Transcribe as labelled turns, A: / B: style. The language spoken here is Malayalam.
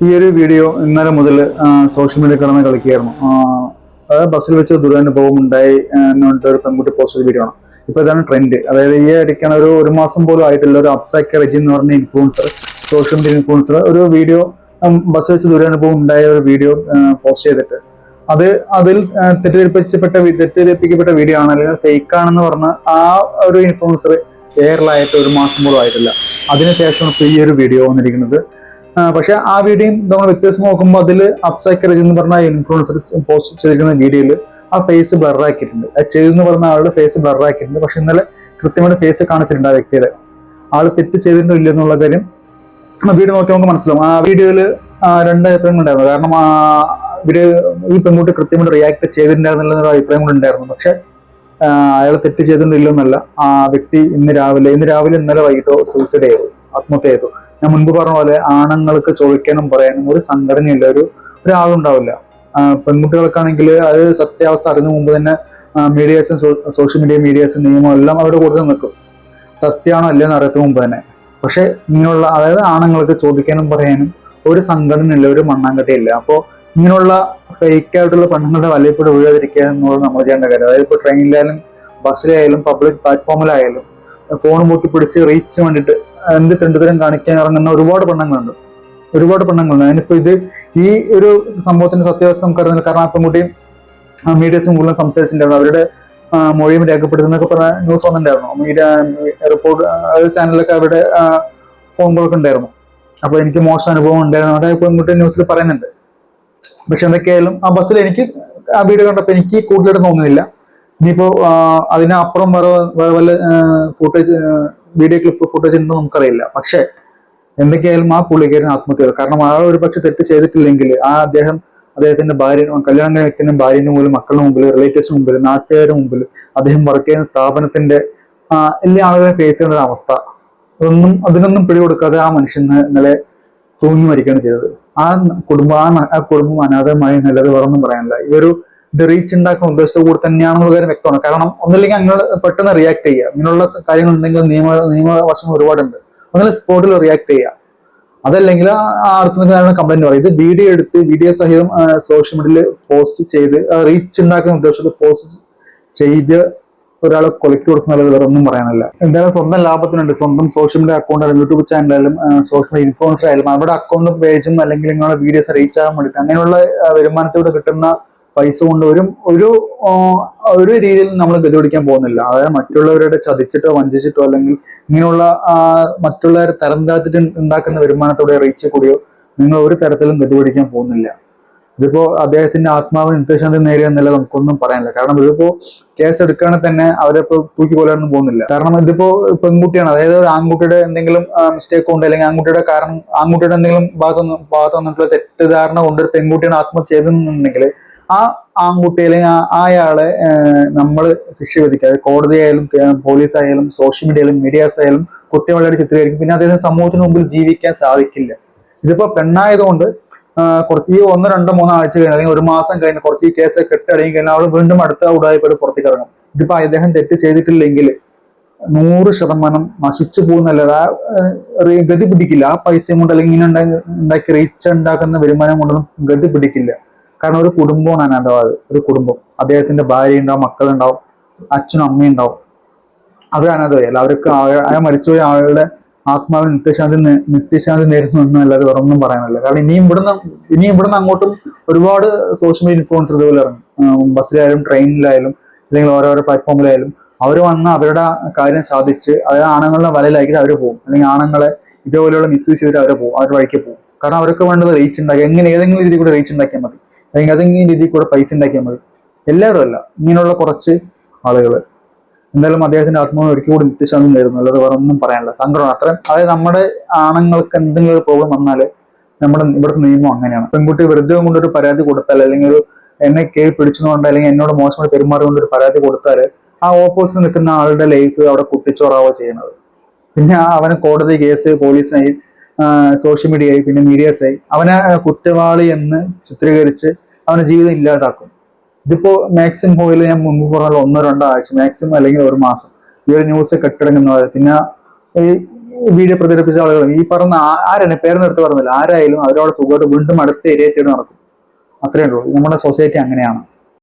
A: ഈ ഒരു വീഡിയോ ഇന്നലെ മുതൽ സോഷ്യൽ മീഡിയ കിടന്ന് കളിക്കുകയായിരുന്നു. അതായത് ബസ്സിൽ വെച്ച് ദുരനുഭവം ഉണ്ടായി ആ, എന്ന് ഒരു പെൺകുട്ടി പോസ്റ്റ് വീഡിയോ ആണ്. ഇപ്പൊ ഇതാണ് ട്രെൻഡ് അതായത് ഈ ഇടയ്ക്കാണ് ഒരു ഒരു മാസം പോലും ആയിട്ടില്ല ഒരു അപ്സാക്ക റെജി എന്ന് പറഞ്ഞ ഇൻഫ്ലുവൻസർ സോഷ്യൽ മീഡിയ ഇൻഫ്ലുവൻസർ ഒരു വീഡിയോ ബസ്സിൽ വെച്ച് ദുരനുഭവം ഉണ്ടായ ഒരു വീഡിയോ പോസ്റ്റ് ചെയ്തിട്ട്. അത് അതിൽ തെറ്റിദ്ധരിപ്പിച്ചപ്പെട്ട തെറ്റിദ്ധരിപ്പിക്കപ്പെട്ട വീഡിയോ ആണ് അല്ലെങ്കിൽ ഫേക്ക് ആണെന്ന് പറഞ്ഞ ആ ഒരു ഇൻഫ്ലുവൻസർ എയറിലായിട്ട് ഒരു മാസം പോലും ആയിട്ടില്ല. അതിനുശേഷം ഇപ്പൊ ഈ ഒരു വീഡിയോ വന്നിരിക്കുന്നത്. പക്ഷെ ആ വീഡിയോയും നമ്മൾ വ്യത്യാസം നോക്കുമ്പോൾ അതിൽ അപ്സൈക്കറേജ് എന്ന് പറഞ്ഞ ഇൻഫ്ലുവൻസർ പോസ്റ്റ് ചെയ്തിരിക്കുന്ന വീഡിയോയിൽ ആ ഫേസ് ബ്ലറാക്കിയിട്ടുണ്ട് അത് ചെയ്തെന്ന് പറഞ്ഞ ആളുടെ ഫേസ് ബ്ലറാക്കിയിട്ടുണ്ട് പക്ഷെ ഇന്നലെ കൃത്യമായിട്ട് ഫേസ് കാണിച്ചിട്ടുണ്ട് ആ വ്യക്തിയുടെ. ആൾ തെറ്റ് ചെയ്തിട്ടുണ്ടോ ഇല്ല എന്നുള്ള കാര്യം വീഡിയോ നോക്കി നമുക്ക് മനസ്സിലാവും. ആ വീഡിയോയിൽ രണ്ട് അഭിപ്രായങ്ങൾ ഉണ്ടായിരുന്നു. കാരണം ഈ പെൺകുട്ടി കൃത്യമായിട്ട് റിയാക്ട് ചെയ്തിട്ടുണ്ടായിരുന്നില്ല എന്നൊരു അഭിപ്രായം കൂടെ ഉണ്ടായിരുന്നു. പക്ഷെ അയാൾ തെറ്റ് ചെയ്തിട്ടുണ്ടോ ഇല്ലെന്നല്ല ആ വ്യക്തി ഇന്ന് രാവിലെ ഇന്ന് രാവിലെ ഇന്നലെ വൈകിട്ടോ സൂയിസൈഡ് ചെയ്തു ആത്മഹത്യ ചെയ്തു ഞാൻ മുൻപ് പറഞ്ഞ പോലെ ആണുങ്ങൾക്ക് ചോദിക്കാനും പറയാനും ഒരു സംഘടനയില്ല ഒരു ഒരാളുണ്ടാവില്ല. പെൺകുട്ടികൾക്കാണെങ്കിൽ അത് സത്യാവസ്ഥ അറിഞ്ഞ മുമ്പ് തന്നെ മീഡിയാസും സോഷ്യൽ മീഡിയ മീഡിയാസും നിയമം എല്ലാം അവരുടെ കൂടെ നിൽക്കും. സത്യമാണോ അല്ലയെന്ന് അറിയത്തിന് മുമ്പ് തന്നെ. പക്ഷെ ഇങ്ങനെയുള്ള അതായത് ആണുങ്ങൾക്ക് ചോദിക്കാനും പറയാനും ഒരു സംഘടനയില്ല ഒരു മണ്ണാങ്കട്ടയില്ല. അപ്പോൾ ഇങ്ങനെയുള്ള ഫേക്ക് ആയിട്ടുള്ള പെണ്ണുങ്ങളുടെ വലയപ്പെട്ട് വീഴാതിരിക്കുക എന്നുള്ളത് നമ്മൾ ചെയ്യേണ്ട കാര്യം. അതായത് ഇപ്പോൾ ട്രെയിനിലായാലും ബസ്സിലായാലും പബ്ലിക് പ്ലാറ്റ്ഫോമിലായാലും ഫോൺ പൊക്കി പിടിച്ച് റീച്ച് വേണ്ടിയിട്ട് എന്ത് തെണ്ടുതരം കാണിക്കാൻ ഇറങ്ങുന്ന ഒരുപാട് പെണ്ണുങ്ങളുണ്ട്. ഒരുപാട് പെണ്ണുങ്ങളുണ്ട്. അതിനിപ്പോ ഇത് ഈ ഒരു സംഭവത്തിന്റെ സത്യാവസ്ഥ നമുക്ക് അറിയുന്നില്ല കാരണം ആ പെൺകുട്ടിയും മീഡിയസും കൂടുതലും സംസാരിച്ചിട്ടുണ്ടായിരുന്നു. അവരുടെ മൊഴിയും രേഖപ്പെടുത്തുന്നൊക്കെ പറഞ്ഞ ന്യൂസ് വന്നിട്ടുണ്ടായിരുന്നു. മീഡിയ റിപ്പോർട്ട് ചാനലൊക്കെ അവിടെ ഫോൺ കോളൊക്കെ ഉണ്ടായിരുന്നു. അപ്പൊ എനിക്ക് മോശം അനുഭവം ഉണ്ടായിരുന്നു. അവിടെ പെൺകുട്ടി ന്യൂസിൽ പറയുന്നുണ്ട്. പക്ഷെ എന്തൊക്കെയായാലും ആ ബസ്സിൽ എനിക്ക് ആ വീഡിയോ കണ്ടപ്പോൾ എനിക്ക് കൂടുതലായിട്ട് തോന്നുന്നില്ല. ഇനിയിപ്പോ അതിനപ്പുറം വേറെ വേറെ വല്ല ഫുട്ടേജ് വീഡിയോ ക്ലിപ്പ് ഫുട്ടേജ് ഉണ്ടെന്ന് നമുക്കറിയില്ല. പക്ഷെ എന്തൊക്കെയായാലും ആ പുള്ളിക്കാരൻ ആത്മഹത്യ കാരണം ആ ഒരു പക്ഷെ തെറ്റ് ചെയ്തിട്ടില്ലെങ്കിൽ ആ അദ്ദേഹം അദ്ദേഹത്തിന്റെ ഭാര്യ കല്യാണം വ്യക്തിന്റെ ഭാര്യന്റെ മുമ്പിൽ മക്കളുടെ മുമ്പിൽ റിലേറ്റീവ്സിന് മുമ്പിൽ നാട്ടുകാരുടെ മുമ്പിൽ അദ്ദേഹം വർക്ക് ചെയ്യുന്ന സ്ഥാപനത്തിന്റെ എല്ലാ ആളുകളെയും ഫേസ് ചെയ്യുന്ന ഒരു അവസ്ഥ. അതൊന്നും അതിനൊന്നും പിടികൊടുക്കാതെ ആ മനുഷ്യൻ ഇന്നലെ തൂങ്ങി മരിക്കുകയാണ് ചെയ്തത്. ആ കുടുംബം ആ കുടുംബം അനാഥമായി നിലവിൽ വേറൊന്നും പറയാനില്ല. ഇവരു ഇത് റീച്ച് ഉണ്ടാക്കുന്ന ഉദ്ദേശത്തു കൂടി തന്നെയാണെന്നുള്ള കാര്യം വ്യക്തമാണ്. കാരണം ഒന്നില്ലെങ്കിൽ അങ്ങനെ പെട്ടെന്ന് റിയാക്ട് ചെയ്യുക. ഇങ്ങനെയുള്ള കാര്യങ്ങൾ ഉണ്ടെങ്കിൽ നിയമ നിയമവശങ്ങൾ ഒരുപാടുണ്ട്. ഒന്നില്ലെങ്കിൽ സ്പോട്ടിൽ റിയാക്ട് ചെയ്യുക. അതല്ലെങ്കിൽ ആ അടുത്തുനിന്ന് കംപ്ലൈന്റ് പറയും. ഇത് വീഡിയോ എടുത്ത് വീഡിയോ സഹിതം സോഷ്യൽ മീഡിയയിൽ പോസ്റ്റ് ചെയ്ത് റീച്ച് ഉണ്ടാക്കുന്ന ഉദ്ദേശത്തിൽ പോസ്റ്റ് ചെയ്ത് ഒരാളെ കൊലക്കി കൊടുക്കുന്ന വേറെ ഒന്നും പറയാനല്ല. എന്തായാലും സ്വന്തം ലാഭത്തിനുണ്ട്. സ്വന്തം സോഷ്യൽ മീഡിയ അക്കൗണ്ട് ആയാലും യൂട്യൂബ് ചാനലായാലും സോഷ്യൽ മീഡിയ ഇൻഫ്ലുവൻസർ ആയാലും അവരുടെ അക്കൗണ്ടും പേജും അല്ലെങ്കിൽ നിങ്ങളുടെ വീഡിയോസ് റീച്ച് ആകാൻ വേണ്ടിയിട്ട് അങ്ങനെയുള്ള വരുമാനത്തിലൂടെ കിട്ടുന്ന പൈസ കൊണ്ട് ഒരു ഒരു രീതിയിൽ നമ്മൾ ഗതി പിടിക്കാൻ പോകുന്നില്ല. അതായത് മറ്റുള്ളവരുടെ ചതിച്ചിട്ടോ വഞ്ചിച്ചിട്ടോ അല്ലെങ്കിൽ ഇങ്ങനെയുള്ള മറ്റുള്ളവർ തരം താഴ്ത്തിട്ട് ഉണ്ടാക്കുന്ന വരുമാനത്തോടെ റീച്ച് കൂടിയോ നിങ്ങൾ ഒരു തരത്തിലും ഗതി പിടിക്കാൻ പോകുന്നില്ല. ഇതിപ്പോ അദ്ദേഹത്തിന്റെ ആത്മാവിന് നിത്യശാന്തി നേരിയ എന്നല്ല നമുക്കൊന്നും പറയാനില്ല. കാരണം ഇതിപ്പോ കേസ് എടുക്കുകയാണെങ്കിൽ തന്നെ അവരെ അവരിപ്പോ തൂക്കി കൊല്ലാനൊന്നും പോകുന്നില്ല. കാരണം ഇതിപ്പോ പെൺകുട്ടിയാണ്. അതായത് ഒരു ആൺകുട്ടിയുടെ എന്തെങ്കിലും മിസ്റ്റേക്ക് ഉണ്ട് അല്ലെങ്കിൽ ആൺകുട്ടിയുടെ കാരണം ആൺകുട്ടിയുടെ എന്തെങ്കിലും ഭാഗത്തു ഭാഗത്തു വന്നിട്ടുള്ള തെറ്റിദ്ധാരണ കൊണ്ട് ഒരു പെൺകുട്ടിയാണ് ആത്മഹത്യ ചെയ്തെന്നുണ്ടെങ്കിൽ ആ ആൺകുട്ടി അല്ലെങ്കിൽ അയാളെ നമ്മൾ ശിക്ഷ വിധിക്കുക. അത് കോടതി ആയാലും പോലീസ് ആയാലും സോഷ്യൽ മീഡിയ ആയാലും മീഡിയാസ് ആയാലും കുറ്റവാളിയായിട്ട് ചിത്രീകരിക്കും. പിന്നെ അദ്ദേഹം സമൂഹത്തിന് മുമ്പിൽ ജീവിക്കാൻ സാധിക്കില്ല. ഇതിപ്പോ പെണ്ണായതുകൊണ്ട് കുറച്ച് ഈ ഒന്നോ രണ്ടോ മൂന്നോ ആഴ്ച കഴിഞ്ഞ് അല്ലെങ്കിൽ ഒരു മാസം കഴിഞ്ഞ് കുറച്ച് ഈ കേസ് കെട്ടടങ്ങി കഴിഞ്ഞാൽ അവൾ വീണ്ടും അടുത്ത ഉടായ്പയുടെ പുറത്തേക്ക് ഇറങ്ങും. ഇതിപ്പോ അദ്ദേഹം തെറ്റ് ചെയ്തിട്ടില്ലെങ്കിൽ നൂറ് ശതമാനം നശിച്ചു പോകുന്നല്ലാതെ ഗതി പിടിക്കില്ല. ആ പൈസയും കൊണ്ട് അല്ലെങ്കിൽ ഇങ്ങനെ ഉണ്ടാക്കി റീച്ച് ഉണ്ടാക്കുന്ന വരുമാനം കൊണ്ടൊന്നും ഗതി പിടിക്കില്ല. കാരണം ഒരു കുടുംബമാണ് അനാഥവാദ് ഒരു കുടുംബം. അദ്ദേഹത്തിന്റെ ഭാര്യ ഉണ്ടാവും മക്കളുണ്ടാവും അച്ഛനും അമ്മയും ഉണ്ടാവും. അവർ അനാഥമായല്ല അവർക്ക് അയാൾ മരിച്ചുപോയി ആളുടെ ആത്മാവിന് നിത്യശാന്തി നിത്യശാന്തി നേരുന്നു എന്നല്ലാതെ വേറെ ഒന്നും പറയാനല്ല. കാരണം ഇനിയും ഇവിടുന്ന് ഇനിയും ഇവിടുന്ന് അങ്ങോട്ടും ഒരുപാട് സോഷ്യൽ മീഡിയ ഇൻഫ്ലുവൻസർ ഇതുപോലെ ഇറങ്ങും. ബസ്സിലായാലും ട്രെയിനിലായാലും അല്ലെങ്കിൽ ഓരോരോ പ്ലാറ്റ്ഫോമിലായാലും അവർ വന്ന് അവരുടെ കാര്യം സാധിച്ച് അതായത് ആണുങ്ങളുടെ വലയിലാക്കിയിട്ട് അവർ പോകും. അല്ലെങ്കിൽ ആണുങ്ങളെ ഇതേപോലെയുള്ള മിസ്യൂസ് ചെയ്തിട്ട് അവർ പോകും അവർ വഴിക്ക് പോകും. കാരണം അവർക്ക് വേണ്ടത് റീച്ച് ഉണ്ടാക്കി എങ്ങനെ ഏതെങ്കിലും രീതിയിൽ കൂടെ റീച്ച് ഉണ്ടാക്കിയാൽ മതി. അല്ലെങ്കിൽ അതെങ്ങനെ രീതിയിൽ കൂടെ പൈസ ഉണ്ടാക്കിയാൽ മതി. എല്ലാവരും അല്ല. ഇങ്ങനെയുള്ള കുറച്ച് ആളുകൾ എന്തായാലും അദ്ദേഹത്തിന്റെ ആത്മാവ് ഒരിക്കൽ കൂടി നിത്യശാന്തി നേരുന്നു അല്ലാതെ വേറെ ഒന്നും പറയാനില്ല. സങ്കടമാണ് അത്രയും അതായത് നമ്മുടെ ആണുങ്ങൾക്ക് എന്തെങ്കിലും ഒരു പ്രോബ്ലം വന്നാൽ നമ്മുടെ ഇവിടുത്തെ നിയമം അങ്ങനെയാണ്. പെൺകുട്ടി വെറുതെ കൊണ്ടൊരു പരാതി കൊടുത്താൽ അല്ലെങ്കിൽ ഒരു എന്നെ കയറി പിടിച്ചുകൊണ്ട് അല്ലെങ്കിൽ എന്നോട് മോശമായി പെരുമാറുകൊണ്ട് ഒരു പരാതി കൊടുത്താൽ ആ ഓപ്പോസിറ്റ് നിൽക്കുന്ന ആളുടെ ലൈഫ് അവിടെ കുട്ടിച്ചോറാവോ ചെയ്യുന്നത്. പിന്നെ അവന് കോടതി കേസ് പോലീസായി സോഷ്യൽ മീഡിയ ആയി പിന്നെ മീഡിയാസായി അവനെ കുറ്റവാളി എന്ന് ചിത്രീകരിച്ച് അവന്റെ ജീവിതം ഇല്ലാതാക്കും. ഇതിപ്പോ മാക്സിമം പോയിൽ ഞാൻ മുമ്പ് പറഞ്ഞ ഒന്നോ രണ്ടോ ആഴ്ച മാക്സിമം അല്ലെങ്കിൽ ഒരു മാസം ഈ ഒരു ന്യൂസ് കെട്ടിടങ്ങുന്നത് പിന്നെ ഈ വീഡിയോ പ്രചരിപ്പിച്ച ആളുകൾ ഈ പറഞ്ഞ ആരാണ് പേരെന്നെടുത്ത് പറഞ്ഞില്ല ആരായാലും അവരോട് സുഖമായിട്ട് വീണ്ടും അടുത്ത ഏരിയ നടക്കും. അത്രയേ ഉള്ളൂ. നമ്മുടെ സൊസൈറ്റി അങ്ങനെയാണ്.